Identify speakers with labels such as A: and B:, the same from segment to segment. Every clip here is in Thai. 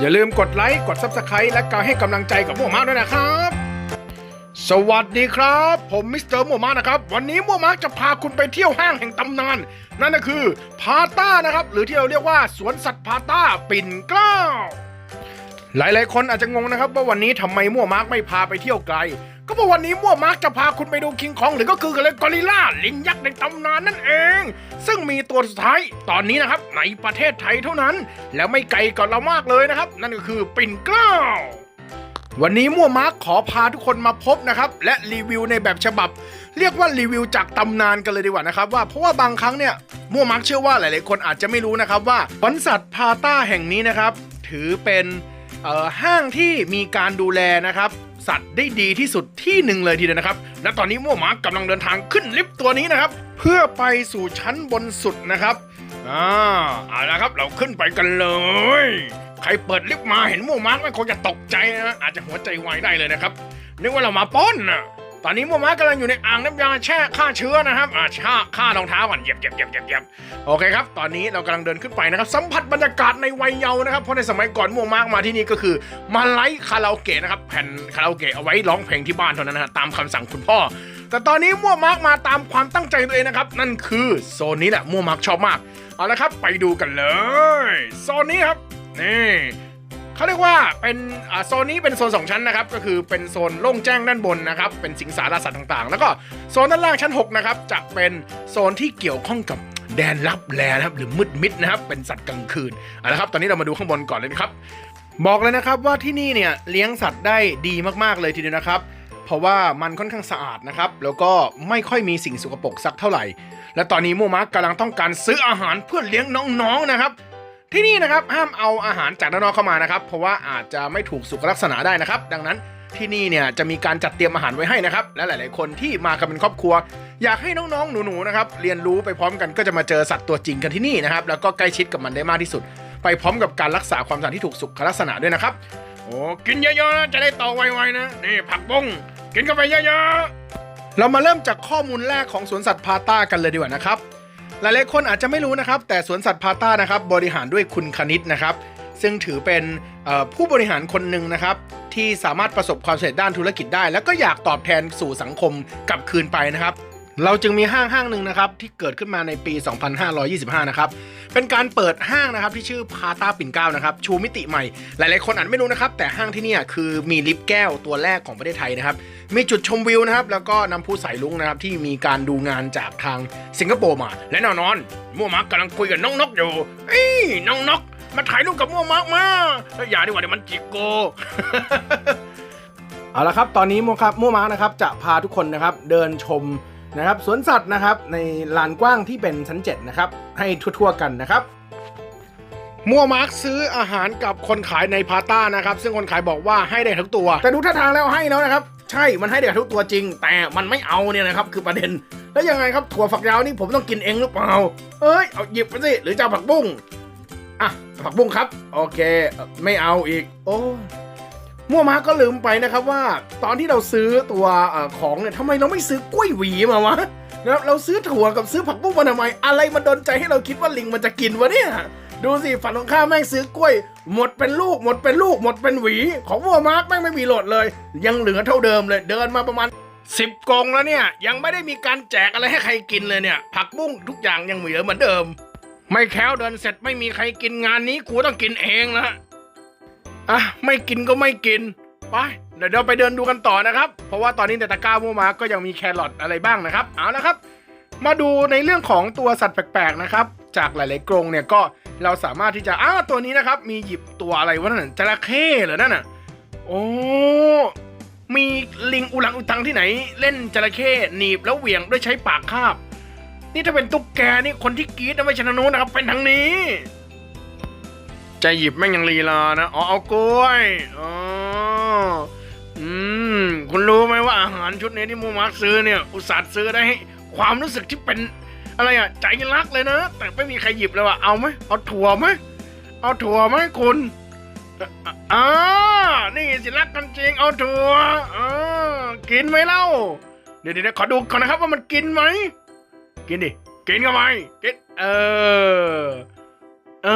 A: อย่าลืมกดไลค์กด Subscribe และการให้กำลังใจกับหมวมาด้วยนะครับ สวัสดีครับ ผมมิสเตอร์หมวมานะครับ วันนี้หมวมาจะพาคุณไปเที่ยวห้างแห่งตำนาน นั่นก็คือพาต้านะครับ หรือที่เราเรียกว่าสวนสัตว์พาต้าปิ่นเกล้า หลายๆ คนอาจจะงงนะครับว่าวันนี้ทำไมมั่วมาร์กไม่พาไปเที่ยวไกล ก็เพราะวันนี้มั่วมาร์กจะพาคุณไปดูคิงคองหรือก็คือกัเลกอริลล่าลิงยักษ์ในตำนานนั่นเอง ซึ่งมีตัวสุดท้ายตอนนี้นะครับในประเทศไทยเท่านั้น แล้วไม่ไกลกับเรามากเลยนะครับ นั่นก็คือปิ่นเกล้าวันนี้มั่วมาร์กขอพาทุกคนมาพบนะครับ และรีวิวในแบบฉบับ เรียกว่ารีวิวจากตำนานกันเลยดีกว่านะครับว่าเพราะว่าบางครั้งเนี่ยมั่วมาร์กเชื่อว่าหลาย ๆ คนอาจจะไม่รู้นะครับว่าสวนสัตว์พาต้าแห่งนี้นะครับถือเป็น ห้างที่มีการดูแลนะครับ สัตว์ได้ดีที่สุดที่หนึ่งเลยทีเดียวนะครับ และตอนนี้มั่วหมากำลังเดินทางขึ้นลิฟต์ตัวนี้นะครับ เพื่อไปสู่ชั้นบนสุดนะครับอ่าเอาละครับเราขึ้นไปกันเลย ใครเปิดลิฟต์มาเห็นมั่วหมาร์กมันคงจะตกใจนะอาจจะหัวใจวายได้เลยนะครับนึกว่าเรามาป้อนนะ ตอนนี้มัวมากกำลังอยู่ในอ่างน้ำยาแช่ฆ่าเชื้อนะครับอ่าฆ่าฆ่ารองเท้าก่อนเหยียบเหยียบเหยียบเหยียบเหยียบโอเคครับ ตอนนี้เรากำลังเดินขึ้นไปนะครับ สัมผัสบรรยากาศในวัยเยาว์นะครับ เพราะในสมัยก่อนมัวมากมาที่นี่ก็คือ มาไลฟ์คาราโอเกะนะครับ แผ่นคาราโอเกะเอาไว้ร้องเพลงที่บ้านเท่านั้นนะฮะ ตามคำสั่งคุณพ่อ แต่ตอนนี้มั่วมาร์กมาตามความตั้งใจตัวเองนะครับ นั่นคือโซนนี้แหละมั่วมาร์กชอบมาก เอาละครับ ไปดูกันเลย โซนนี้ครับ นี่ เขาเรียกว่าเป็นโซนนี้เป็นโซนสองชั้นนะครับ ก็คือเป็นโซนโล่งแจ้งด้านบนนะครับ เป็นสิงสารสัตว์ต่างๆ แล้วก็โซนด้านล่างชั้น 6 นะครับ จะเป็นโซนที่เกี่ยวข้องกับแดนลับแลนะครับ หรือมืดมิดนะครับ เป็นสัตว์กลางคืนเอาละครับ ตอนนี้เรามาดูข้างบนก่อนเลยนะครับ บอกเลยนะครับว่าที่นี่เนี่ยเลี้ยงสัตว์ได้ดีมากๆเลยทีเดียวนะครับเพราะว่ามันค่อนข้างสะอาดนะครับ แล้วก็ไม่ค่อยมีสิ่งสกปรกสักเท่าไหร่ และตอนนี้โมมาร์กกำลังต้องการซื้ออาหารเพื่อเลี้ยงน้องๆนะครับ ที่นี่นะครับห้ามเอาอาหารจากด้านนอกเข้ามานะครับ เพราะว่าอาจจะไม่ถูกสุขลักษณะได้นะครับ ดังนั้นที่นี่เนี่ยจะมีการจัดเตรียมอาหารไว้ให้นะครับ และหลาย ๆ คนที่มากันเป็นครอบครัว อยากให้น้อง ๆ หนู ๆ นะครับ เรียนรู้ไปพร้อมกันก็จะมาเจอสัตว์ตัวจริงกันที่นี่นะครับ แล้วก็ใกล้ชิดกับมันได้มากที่สุด ไปพร้อมกับการรักษาความสะอาดที่ถูกสุขลักษณะด้วยนะครับ โอ้กินเยอะ ๆ นะจะได้โตไว ๆ นะ นี่ผักบุ้งกินเข้าไปเยอะ ๆ เรามาเริ่มจากข้อมูลแรกของสวนสัตว์พาต้ากันเลยดีกว่านะครับ หลายๆคนอาจจะไม่รู้นะครับ แต่สวนสัตว์พาต้านะครับบริหารด้วยคุณคณิตนะครับ ซึ่งถือเป็นผู้บริหารคนหนึ่งนะครับ ที่สามารถประสบความสำเร็จด้านธุรกิจได้ แล้วก็อยากตอบแทนสู่สังคมกลับคืนไปนะครับ เราจึงมีห้างห้างหนึ่งนะครับที่เกิดขึ้นมาในปี 2525 นะครับ เป็นการเปิดห้างนะครับที่ชื่อพาต้าปิ่นเก้านะครับ ชูมิติใหม่ หลาย ๆ คนอาจไม่รู้นะครับ แต่ห้างที่นี่คือมีลิฟต์แก้วตัวแรกของประเทศไทยนะครับ มีจุดชมวิวนะครับ แล้วก็น้ำพุสายลุงนะครับที่มีการดูงานจากทางสิงคโปร์มา และแน่นอนมั่วมากกำลังคุยกับน้องนกอยู่เอ้ยน้องนกมาถ่ายรูปกับมั่วมากมาเฮ้ยอย่าดีกว่าเดี๋ยวมันจิกโกเอาละครับ ตอนนี้มั่วครับมั่วมากนะครับจะพาทุกคนนะครับเดินชม นะครับสวนสัตว์นะครับในลานกว้างที่เป็นชั้น 7 นะครับ ให้ทั่วๆกันนะครับ มัวมาร์กซื้ออาหารกับคนขายในพาต้านะครับ ซึ่งคนขายบอกว่าให้ได้ทุกตัว แต่ดูท่าทางแล้วให้แล้วนะครับ ใช่มันให้ได้ทุกตัวจริง แต่มันไม่เอาเนี่ยนะครับคือประเด็น แล้วยังไงครับถั่วฝักยาวนี่ผมต้องกินเองหรือเปล่า เอ้ยเอาหยิบไปสิหรือจะเอาผักบุ้งอะผักบุ้งครับ โอเค ไม่เอาอีก โอ้ มั่วมาก็ลืมไปนะครับว่าตอนที่เราซื้อตัวอของเนี่ยทำไมเราไม่ซื้อกล้วยหวีมาวะแล้วเราซื้อถั่วกับซื้อผักบุ้งมาทำไมอะไรมันดนใจให้เราคิดว่าลิงมันจะกินวะเนี่ยดูสิฝั่งตรงข้าแม่งซื้อกล้วย หมดเป็นลูก หมดเป็นลูก หมดเป็นหวี ของวัวมาร์กแม่งไม่มีโหลดเลย ยังเหลือเท่าเดิมเลย เดินมาประมาณสิบกองแล้วเนี่ย ยังไม่ได้มีการแจกอะไรให้ใครกินเลยเนี่ย ผักบุ้งทุกอย่างยังเหลือเหมือนเดิม ไม่แค้วเดินเสร็จไม่มีใครกินงานนี้กูต้องกินเองนะ อะไม่กินก็ไม่กินไปเดี๋ยวเราไปเดินดูกันต่อนะครับ เพราะว่าตอนนี้ในตะกร้าวัวมาก็ยังมีแครอทอะไรบ้างนะครับเอาละครับ มาดูในเรื่องของตัวสัตว์แปลกๆนะครับ จากหลายๆกรงเนี่ยก็เราสามารถที่จะอ้าวตัวนี้นะครับ มีหยิบตัวอะไรวะนั่นจระเข้เหรอนั่นน่ะโอ้มีลิงอุลังอุตังที่ไหน เล่นจระเข้หนีบแล้วเหวี่ยงด้วยใช้ปากคาบ นี่ถ้าเป็นตุ๊กแกนี่คนที่กรีดนะไม่ใช่ทางโน้นนะครับเป็นทางนี้ จะหยิบแม่งยังลีลานะ อ๋อ เอากล้วย อ๋อ อืม คุณรู้ไหมว่าอาหารชุดนี้ที่มูมาร์คซื้อเนี่ย อุตส่าห์ซื้อได้ให้ความรู้สึกที่เป็นอะไรอะใจรักเลยนะ แต่ไม่มีใครหยิบเลยว่ะ เอาไหม เอาถั่วไหม เอาถั่วไหมคุณอะอ่านี่สิรักกันจริง เอาถั่วอ่ากินไหมเล่า เดี๋ยวเดี๋ยวขอดูก่อนนะครับว่ามันกินไหม กินดิ กินเข้าไปกิน เออ เอ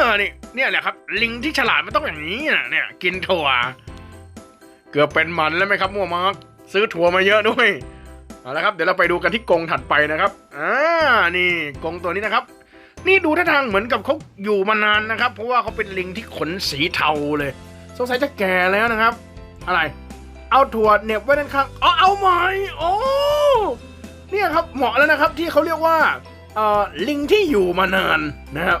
A: อนี่เนี่ยแหละครับ ลิงที่ฉลาดมันต้องอย่างนี้นะเนี่ย กินถั่ว เกือบเป็นมันแล้วไหมครับมัวมาร์คซื้อถั่วมาเยอะด้วยเอาละครับเดี๋ยวเราไปดูกันที่กรงถัดไปนะครับอ่านี่กรงตัวนี้นะครับ นี่ดูท่าทางเหมือนกับเขาอยู่มานานนะครับ เพราะว่าเขาเป็นลิงที่ขนสีเทาเลย สงสัยจะแก่แล้วนะครับ อะไร เอาถั่วเน็บไว้ด้านข้างอ๋อเอาไหมโอ้เนี่ยครับเหมาะแล้วนะครับที่เขาเรียกว่าเอ่อลิงที่อยู่มานานนะครับ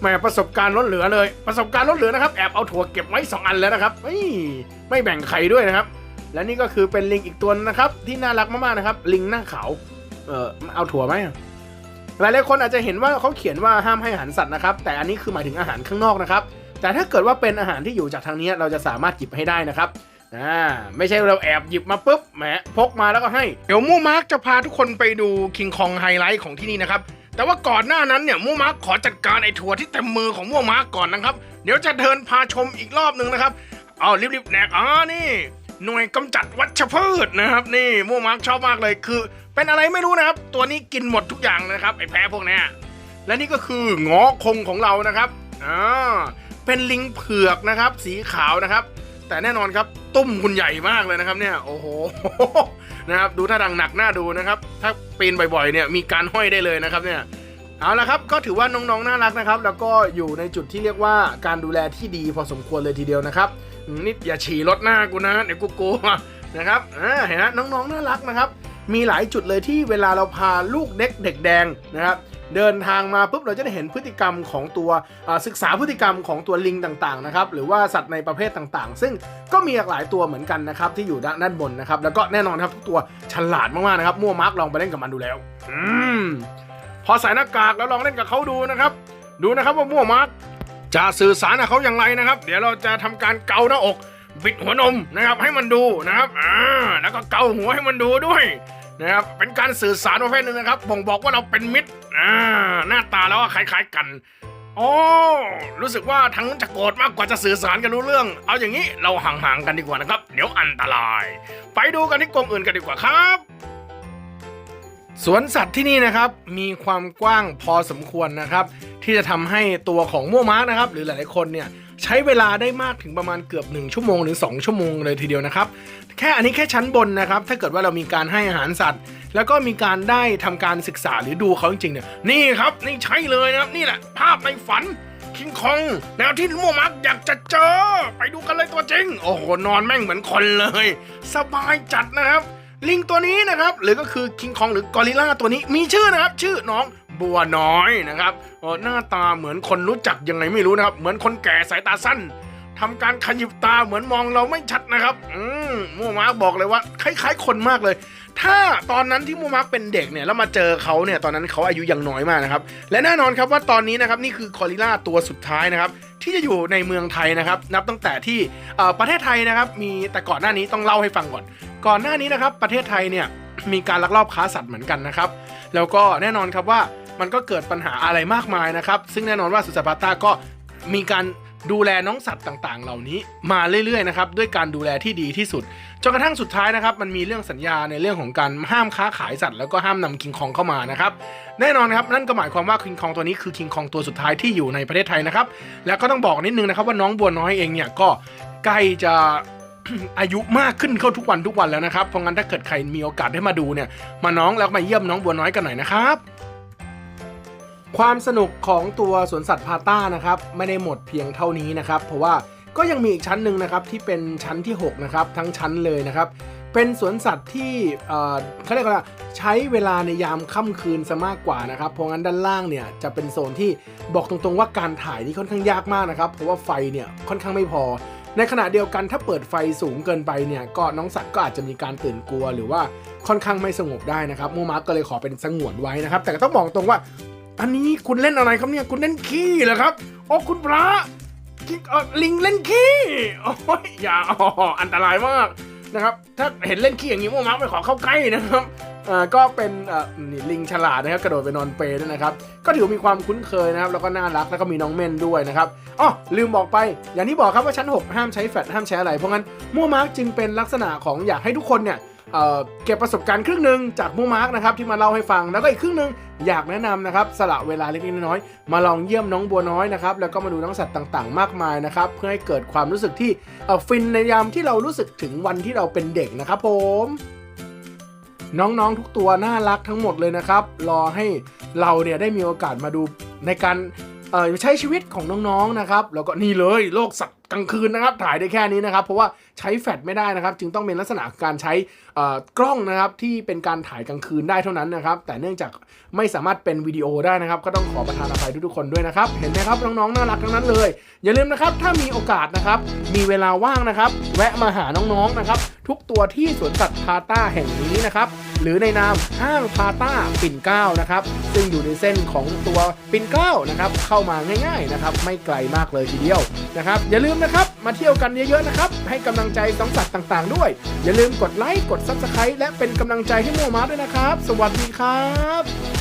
A: แหมประสบการณ์ล้นเหลือเลย ประสบการณ์ล้นเหลือนะครับ แอบเอาถั่วเก็บไว้สองอันแล้วนะครับเฮ้ยไม่แบ่งใครด้วยนะครับ และนี่ก็คือเป็นลิงอีกตัวนะครับ ที่น่ารักมากๆนะครับ ลิงหน้าขาวเออเอาถั่วไหมอะหลายๆคนอาจจะเห็นว่าเขาเขียนว่าห้ามให้อาหารสัตว์นะครับ แต่อันนี้คือหมายถึงอาหารข้างนอกนะครับ แต่ถ้าเกิดว่าเป็นอาหารที่อยู่จากทางนี้เราจะสามารถหยิบให้ได้นะครับอ่าไม่ใช่เราแอบหยิบมาปุ๊บแหมพกมาแล้วก็ให้ เดี๋ยวมู่มาร์กจะพาทุกคนไปดูคิงคองไฮไลท์ของที่นี่นะครับ แต่ว่าก่อนหน้านั้นเนี่ยมู่มาร์กขอจัดการไอ้ถั่วที่เต็มมือของมู่มาร์กก่อนนะครับ เดี๋ยวจะเดินพาชมอีกรอบหนึ่งนะครับ เอารีบๆแนกอ๋อนี่ หน่วยกำจัดวัชพืชนะครับ นี่มู่มาร์กชอบมากเลยคือ เป็นอะไรไม่รู้นะครับ ตัวนี้กินหมดทุกอย่างนะครับไอ้แพ้พวกเนี้ยและนี่ก็คืองอคงของเรานะครับอ่าเป็นลิงเผือกนะครับ สีขาวนะครับ แต่แน่นอนครับตุ้มคุณใหญ่มากเลยนะครับเนี่ยโอ้โหนะครับดูท่าทางหนักหน้าดูนะครับ ถ้าปีนบ่อยๆเนี่ยมีการห้อยได้เลยนะครับเนี่ยเอาละครับก็ถือว่าน้องๆน่ารักนะครับ แล้วก็อยู่ในจุดที่เรียกว่าการดูแลที่ดีพอสมควรเลยทีเดียวนะครับนี่อย่าฉี่รถหน้ากูนะเดี๋ยวกูโกนะครับอ่าเห็นไหมน้องๆน่ารักนะครับ มีหลายจุดเลยที่เวลาเราพาลูกเด็กเด็กแดงนะครับเดินทางมาปุ๊บเราจะได้เห็นพฤติกรรมของตัวศึกษาพฤติกรรมของตัวลิงต่างๆนะครับหรือว่าสัตว์ในประเภทต่างๆ ซึ่งก็มีหลากหลายตัวเหมือนกันนะครับที่อยู่ด้านบนนะครับแล้วก็แน่นอนครับทุกตัวฉลาดมากๆนะครับมั่วมาร์กลองไปเล่นกับมันดูแล้วอืมพอใส่หน้ากากแล้วลองเล่นกับเขาดูนะครับ ดูนะครับว่ามั่วมาร์กจะสื่อสารกับเขาอย่างไรนะครับ เดี๋ยวเราจะทำการเกาหน้าอกบิดหัวนมนะครับให้มันดูนะครับอ่าแล้วก็เกาหัวให้มันดูด้วย นะครับเป็นการสื่อสารประเภทหนึ่งนะครับบ่งบอกว่าเราเป็นมิตรอ่าหน้าตาแล้วก็คล้ายๆกันอ๋อรู้สึกว่าทั้งจะโกรธมากกว่าจะสื่อสารกันรู้เรื่อง เอาอย่างนี้เราห่างๆกันดีกว่านะครับ เดี๋ยวอันตราย ไปดูกันที่กรงอื่นกันดีกว่าครับสวนสัตว์ที่นี่นะครับมีความกว้างพอสมควรนะครับ ที่จะทำให้ตัวของม่วมาร์กนะครับ หรือหลายๆคนเนี่ย ใช้เวลาได้มากถึงประมาณเกือบ 1 ชั่วโมงหรือ 2 ชั่วโมงเลยทีเดียวนะครับ แค่อันนี้แค่ชั้นบนนะครับ ถ้าเกิดว่าเรามีการให้อาหารสัตว์ แล้วก็มีการได้ทำการศึกษาหรือดูเขาจริงๆเนี่ยนี่ครับนี่ใช่เลยนะครับนี่แหละ ภาพในฝันคิงคองแนวที่ม่วมากอยากจะเจอ ไปดูกันเลยตัวจริง โอ้โห นอนแม่งเหมือนคนเลย สบายจัดนะครับ ลิงตัวนี้นะครับ หรือก็คือคิงคองหรือกอริลลาตัวนี้มีชื่อนะครับ ชื่อน้อง บัวน้อยนะครับหน้าตาเหมือนคนรู้จักยังไงไม่รู้นะครับ เหมือนคนแก่สายตาสั้นทำการขยิบตาเหมือนมองเราไม่ชัดนะครับ อืมมัวมาร์กบอกเลยว่า คล้าย ๆ คนมากเลย ถ้าตอนนั้นที่มัวมาร์กเป็นเด็กเนี่ยแล้วมาเจอเขาเนี่ยตอนนั้นเขาอายุยังน้อยมากนะครับ และแน่นอนครับว่าตอนนี้นะครับนี่คือคอริลลาตัวสุดท้ายนะครับที่จะอยู่ในเมืองไทยนะครับ นับตั้งแต่ที่ประเทศไทยนะครับ มีแต่ก่อนหน้านี้ต้องเล่าให้ฟังก่อน ก่อนหน้านี้นะครับ ประเทศไทยเนี่ยมีการลักลอบค้าสัตว์เหมือนกันนะครับ แล้วก็แน่นอนครับว่า มันก็เกิดปัญหาอะไรมากมายนะครับ ซึ่งแน่นอนว่าสุสานพาตาก็มีการดูแลน้องสัตว์ต่างๆ เหล่านี้มาเรื่อยๆนะครับด้วยการดูแลที่ดีที่สุดจนกระทั่งสุดท้ายนะครับมันมีเรื่องสัญญาในเรื่องของการห้ามค้าขายสัตว์แล้วก็ห้ามนำคิงคองเข้ามานะครับแน่นอนนะครับนั่นก็หมายความว่าคิงคองตัวนี้คือคิงคองตัวสุดท้ายที่อยู่ในประเทศไทยนะครับแล้วก็ต้องบอกนิดนึงนะครับว่าน้องบัวน้อยเองเนี่ยก็ใกล้จะอายุมากขึ้นเข้าทุกวันทุกวันแล้วนะครับเพราะงั้นถ้าเกิดใครมีโอกาสได้มาดูเนี่ยมาน้องแล้วมาเยี่ยมน้องบัวน้อยกันหน่อยนะครับ ความสนุกของตัวสวนสัตว์พาต้านะครับไม่ได้หมดเพียงเท่านี้นะครับเพราะว่าก็ยังมีอีกชั้นหนึ่งนะครับที่เป็นชั้นที่6นะครับทั้งชั้นเลยนะครับเป็นสวนสัตว์ที่เขาเรียกว่าใช้เวลาในยามค่ำคืนซะมากกว่านะครับเพราะงั้นด้านล่างเนี่ยจะเป็นโซนที่บอกตรงๆว่าการถ่ายนี่ค่อนข้างยากมากนะครับเพราะว่าไฟเนี่ยค่อนข้างไม่พอ ในขณะเดียวกันถ้าเปิดไฟสูงเกินไปเนี่ยก็น้องสัตว์ก็อาจจะมีการตื่นกลัว หรือว่าค่อนข้างไม่สงบได้นะครับมูมาร์กก็เลยขอเป็นสงวนไว้นะครับแต่ก็ต้องบอกตรงว่า อันนี้คุณเล่นอะไรครับเนี่ย คุณเล่นขี้เหรอครับ โอ้คุณพระลิงเล่นขี้โอ้ยอย่าอ,อ,อันตรายมากนะครับ ถ้าเห็นเล่นขี้อย่างนี้มูมากไม่ขอเข้าใกล้นะครับอ่าก็เป็นอ่านี่ลิงฉลาดนะครับ กระโดดไปนอนเปรย์ด้วยนะครับ ก็ถือว่ามีความคุ้นเคยนะครับ แล้วก็น่ารักแล้วก็มีน้องเม่นด้วยนะครับอ๋อลืมบอกไป อย่างที่บอกครับว่าชั้น 6 ห้ามใช้แฟลชห้ามใช้อะไร เพราะงั้นมั่วมาร์กจึงเป็นลักษณะของอยากให้ทุกคนเนี่ย เก็บประสบการณ์ครึ่งหนึ่งจากมูมาร์กนะครับที่มาเล่าให้ฟังแล้วก็อีกครึ่งหนึ่งอยากแนะนำนะครับสละเวลาเล็กๆน้อยๆมาลองเยี่ยมน้องบัวน้อยนะครับแล้วก็มาดูน้องสัตว์ต่างๆ มากมายนะครับเพื่อให้เกิดความรู้สึกที่ฟินในยามที่เรารู้สึกถึงวันที่เราเป็นเด็กนะครับ ผมน้องๆ ทุกตัวน่ารักทั้งหมดเลยนะครับ รอให้เราเนี่ยได้มีโอกาสมาดูในการใช้ชีวิตของน้องๆ นะครับ แล้วก็นี่เลยโลกสัตว์ กลางคืนนะครับถ่ายได้แค่นี้นะครับ เพราะว่าใช้แฟลชไม่ได้นะครับ จึงต้องเป็นลักษณะการใช้กล้องนะครับที่เป็นการถ่ายกลางคืนได้เท่านั้นนะครับ แต่เนื่องจากไม่สามารถเป็นวิดีโอได้นะครับ ก็ต้องขอประทานอภัยทุกๆคนด้วยนะครับ เห็นไหมครับน้องๆน่ารักทั้งนั้นเลย อย่าลืมนะครับถ้ามีโอกาสนะครับ มีเวลาว่างนะครับ แวะมาหาน้องๆนะครับ ทุกตัวที่สวนสัตว์พาต้าแห่งนี้นะครับหรือในนามห้างพาต้าปิ่นเกล้านะครับซึ่งอยู่ในเส้นของตัวปิ่นเกล้านะครับเข้ามาง่าย ๆนะครับ ไม่ไกลมากเลยทีเดียวนะครับ อย่าลืมนะครับ มาเที่ยวกันเยอะๆนะครับ ให้กำลังใจสองสัตว์ต่างๆ ด้วย อย่าลืมกดไลค์ กดซับสไครต์และเป็นกำลังใจให้โมมาด้วยนะครับ สวัสดีครับ